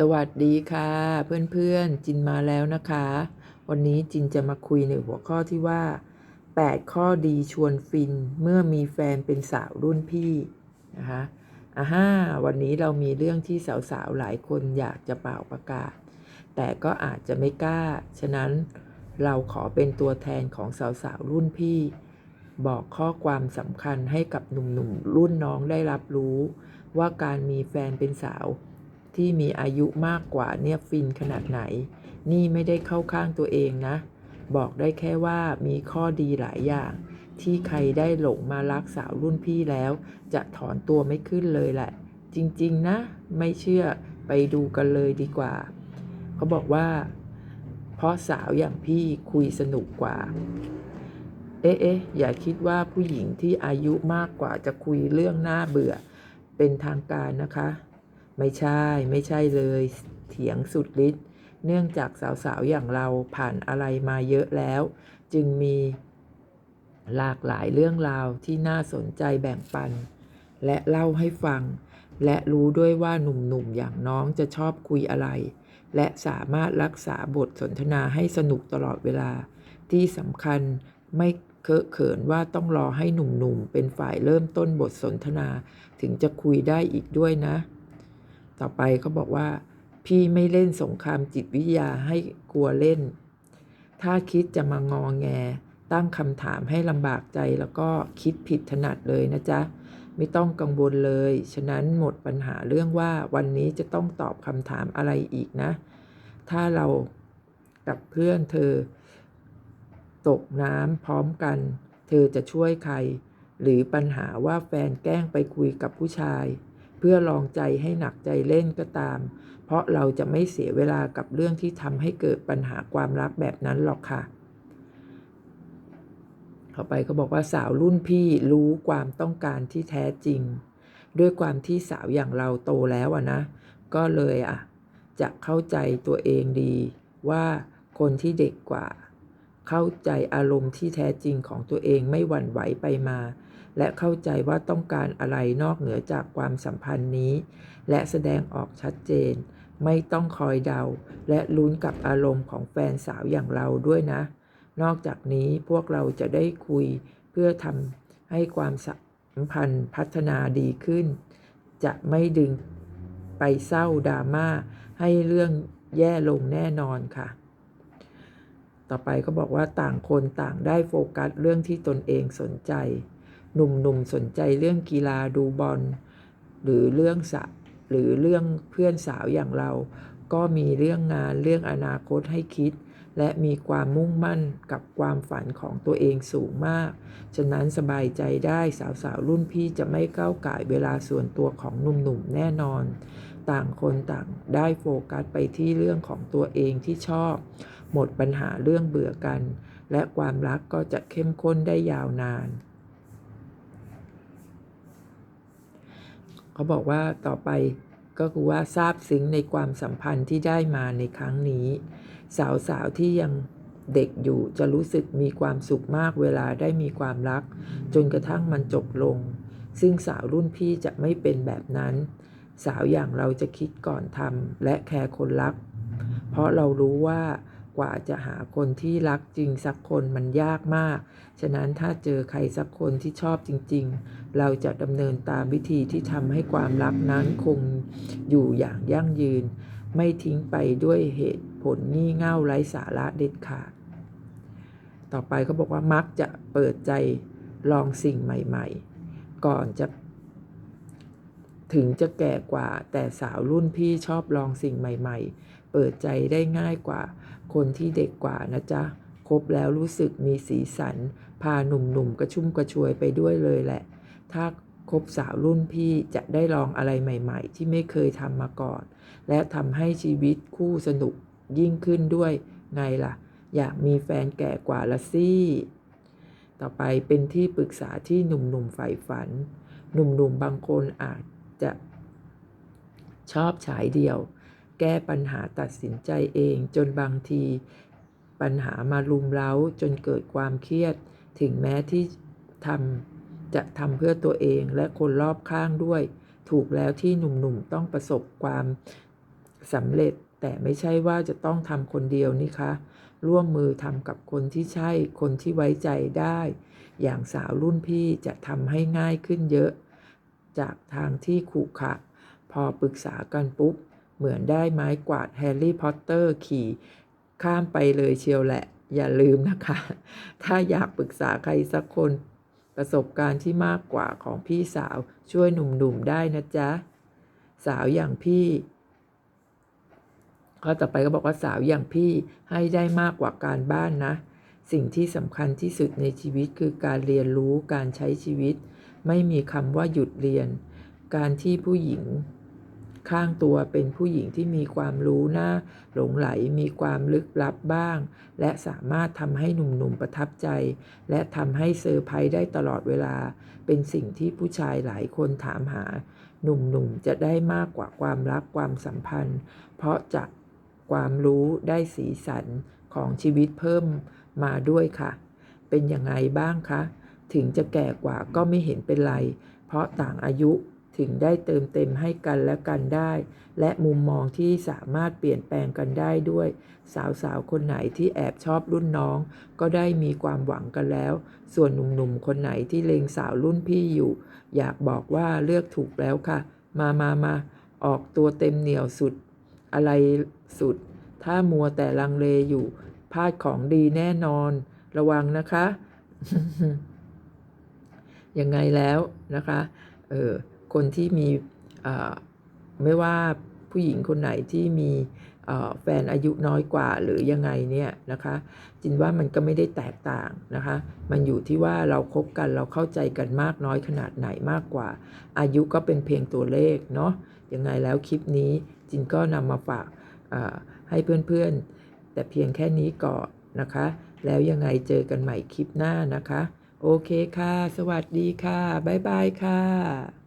สวัสดีค่ะ เพื่อนๆจินมาแล้วนะคะ วันนี้จินจะมาคุยในหัวข้อที่ว่า 8 ข้อดีชวนฟินเมื่อมีแฟนเป็นสาวรุ่นพี่นะคะอ่าฮ่าวันนี้เรามีเรื่องที่สาวๆหลายคนอยากจะเป่าประกาศ แต่ก็อาจจะไม่กล้า ฉะนั้นเราขอเป็นตัวแทนของสาวๆรุ่นพี่ บอกข้อความสำคัญให้กับหนุ่มๆรุ่นน้องได้รับรู้ ว่าการมีแฟนเป็นสาว ที่มีอายุมากกว่าเนี่ยฟินขนาดไหน นี่ไม่ได้เข้าข้างตัวเองนะ บอกได้แค่ว่ามีข้อดีหลายอย่าง ที่ใครได้หลงมารักสาวรุ่นพี่แล้ว จะถอนตัวไม่ขึ้นเลยแหละ จริงๆนะ ไม่เชื่อไปดูกันเลยดีกว่า เขาบอกว่า เพราะสาวอย่างพี่คุยสนุกกว่าเอ๊ะเอ๊ะอย่าคิดว่าผู้หญิงที่อายุมากกว่าจะคุยเรื่องน่าเบื่อเป็นทางการนะคะ ไม่ใช่ ไม่ใช่เลย เถียงสุดฤทธิ์เนื่องจากสาวๆ อย่างเราผ่านอะไรมาเยอะแล้ว จึงมีหลากหลายเรื่องราวที่น่าสนใจแบ่งปัน และเล่าให้ฟัง และรู้ด้วยว่าหนุ่มๆ อย่างน้องจะชอบคุยอะไร และสามารถรักษาบทสนทนาให้สนุกตลอดเวลา ที่สำคัญไม่เคอะเขินว่าต้องรอให้หนุ่มๆ เป็นฝ่ายเริ่มต้นบทสนทนา ถึงจะคุยได้อีกด้วยนะ ต่อไปเขาบอกว่า พี่ไม่เล่นสงครามจิตวิทยาให้กลัวเล่น ถ้าคิดจะมางองแง ตั้งคำถามให้ลำบากใจแล้วก็คิดผิดถนัดเลยนะจ๊ะ ไม่ต้องกังวลเลย ฉะนั้นหมดปัญหาเรื่องว่าวันนี้จะต้องตอบคำถามอะไรอีกนะ ถ้าเรากับเพื่อนเธอ ตกน้ำพร้อมกัน เธอจะช่วยใคร หรือปัญหาว่าแฟนแกล้งไปคุยกับผู้ชาย พื่อลองใจให้หนักใจเล่นก็ตาม เพราะเราจะไม่เสียเวลากับเรื่องที่ทำให้เกิดปัญหาความรักแบบนั้นหรอกค่ะเข้าไปเขาบอกว่าสาวรุ่นพี่รู้ความต้องการที่แท้จริง ด้วยความที่สาวอย่างเราโตแล้วอะนะ ก็เลยอะจะเข้าใจตัวเองดีว่าคนที่เด็กกว่า เข้าใจอารมณ์ที่แท้จริงของตัวเองไม่หวั่นไหวไปมา และเข้าใจว่าต้องการอะไรนอกเหนือจากความสัมพันธ์นี้ และแสดงออกชัดเจน ไม่ต้องคอยเดา และลุ้นกับอารมณ์ของแฟนสาวอย่างเราด้วยนะ นอกจากนี้พวกเราจะได้คุยเพื่อทำให้ความสัมพันธ์พัฒนาดีขึ้น จะไม่ดึงไปเศร้าดราม่าให้เรื่องแย่ลงแน่นอนค่ะ ต่อไปก็บอกว่าต่างคนต่างได้โฟกัสเรื่องที่ตนเองสนใจ หนุ่มๆสนใจเรื่องกีฬาดูบอล หรือเรื่องสะหรือเรื่องเพื่อนสาวอย่างเรา ก็มีเรื่องงานเรื่องอนาคตให้คิด และมีความมุ่งมั่นกับความฝันของตัวเองสูงมาก ฉะนั้นสบายใจได้สาวๆรุ่นพี่จะไม่ก้าวไก่เวลาส่วนตัวของหนุ่มๆแน่นอน ต่างคนต่างได้โฟกัสไปที่เรื่องของตัวเองที่ชอบ หมดปัญหาเรื่องเบื่อกัน และความรักก็จะเข้มข้นได้ยาวนาน เขาบอกว่าต่อไปก็คือว่าซาบซึ้งในความสัมพันธ์ที่ได้มาในครั้งนี้ สาวๆที่ยังเด็กอยู่จะรู้สึกมีความสุขมากเวลาได้มีความรัก จนกระทั่งมันจบลง ซึ่งสาวรุ่นพี่จะไม่เป็นแบบนั้น สาวอย่างเราจะคิดก่อนทำและแคร์คนรัก เพราะเรารู้ว่า กว่าจะหาคนที่รักจริงสักคนมันยากมาก ฉะนั้นถ้าเจอใครสักคนที่ชอบจริง ๆ เราจะดำเนินตามวิธีที่ทำให้ความรักนั้นคงอยู่อย่างยั่งยืน ไม่ทิ้งไปด้วยเหตุผลงี่เง่าไร้สาระเด็ดขาด ต่อไปเขาบอกว่ามักจะเปิดใจลองสิ่งใหม่ ๆ ก่อนจะถึงจะแก่กว่าแต่สาวรุ่นพี่ชอบลองสิ่งใหม่ ๆ เปิดใจได้ง่ายกว่า คนที่เด็กกว่านะจ๊ะคบแล้วรู้สึกมีสีสัน พาหนุ่มๆกระชุ่มกระชวยไปด้วยเลยแหละ ถ้าคบสาวรุ่นพี่จะได้ลองอะไรใหม่ ๆ ที่ไม่เคยทำมาก่อน และทำให้ชีวิตคู่สนุกยิ่งขึ้นด้วย ไงล่ะ อยากมีแฟนแก่กว่าละสิต่อไปเป็นที่ปรึกษาที่หนุ่มๆใฝ่ฝัน หนุ่มๆบางคนอาจจะชอบฉายเดียว แก้ปัญหาตัดสินใจเอง จนบางที ปัญหามาลุมเร้าจนเกิดความเครียด ถึงแม้ที่ทำจะทำเพื่อตัวเองและคนรอบข้างด้วย ถูกแล้วที่หนุ่มๆต้องประสบความสำเร็จ แต่ไม่ใช่ว่าจะต้องทำคนเดียวนี่คะร่วมมือทำกับคนที่ใช่ คนที่ไว้ใจได้ อย่างสาวรุ่นพี่จะทำให้ง่ายขึ้นเยอะ จากทางที่ขรุขะ พอปรึกษากันปุ๊บ เหมือนได้ไม้กวาดแฮร์รี่พอตเตอร์ขี่ข้ามไปเลยเชียวแหละ อย่าลืมนะคะ ถ้าอยากปรึกษาใครสักคนประสบการณ์ที่มากกว่าของพี่สาวช่วยหนุ่มๆได้นะจ๊ะ สาวอย่างพี่ข้อต่อไปก็บอกว่าสาวอย่างพี่ให้ได้มากกว่าการบ้านนะ สิ่งที่สำคัญที่สุดในชีวิตคือการเรียนรู้การใช้ชีวิต ไม่มีคำว่าหยุดเรียน การที่ผู้หญิง ข้างตัวเป็นผู้หญิงที่มีความรู้หน่าหลงไหลมีความลึกลับบ้าง และสามารถทำให้หนุ่มๆประทับใจ และทำให้เซอร์ไพรส์ได้ตลอดเวลา เป็นสิ่งที่ผู้ชายหลายคนถามหา หนุ่มๆจะได้มากกว่าความรักความสัมพันธ์ เพราะจากความรู้ได้สีสันของชีวิตเพิ่มมาด้วยค่ะ เป็นยังไงบ้างคะ ถึงจะแก่กว่าก็ไม่เห็นเป็นไร เพราะต่างอายุ ถึงได้เติมเต็มให้กันและกันได้ และมุมมองที่สามารถเปลี่ยนแปลงกันได้ด้วย สาวๆ คนไหนที่แอบชอบรุ่นน้อง ก็ได้มีความหวังกันแล้ว ส่วนหนุ่มๆ คนไหนที่เลงสาวรุ่นพี่อยู่ อยากบอกว่าเลือกถูกแล้วค่ะ มามามาออกตัวเต็มเหนียวสุด อะไรสุด ถ้ามัวแต่ลังเลอยู่พลาดของดีแน่นอน ระวังนะคะยังไงแล้วนะคะ เออ คนที่มีไม่ว่าผู้หญิงคนไหนที่มีแฟนอายุน้อยกว่าหรือยังไงเนี่ยนะคะจินว่ามันก็ไม่ได้แตกต่างนะคะ มันอยู่ที่ว่าเราคบกันเราเข้าใจกันมากน้อยขนาดไหนมากกว่า อายุก็เป็นเพียงตัวเลขเนาะยังไงแล้วคลิปนี้จินก็นำมาฝากให้เพื่อนๆ แต่เพียงแค่นี้ก่อนนะคะ แล้วยังไงเจอกันใหม่คลิปหน้านะคะ โอเคค่ะ สวัสดีค่ะ บ๊ายบายค่ะ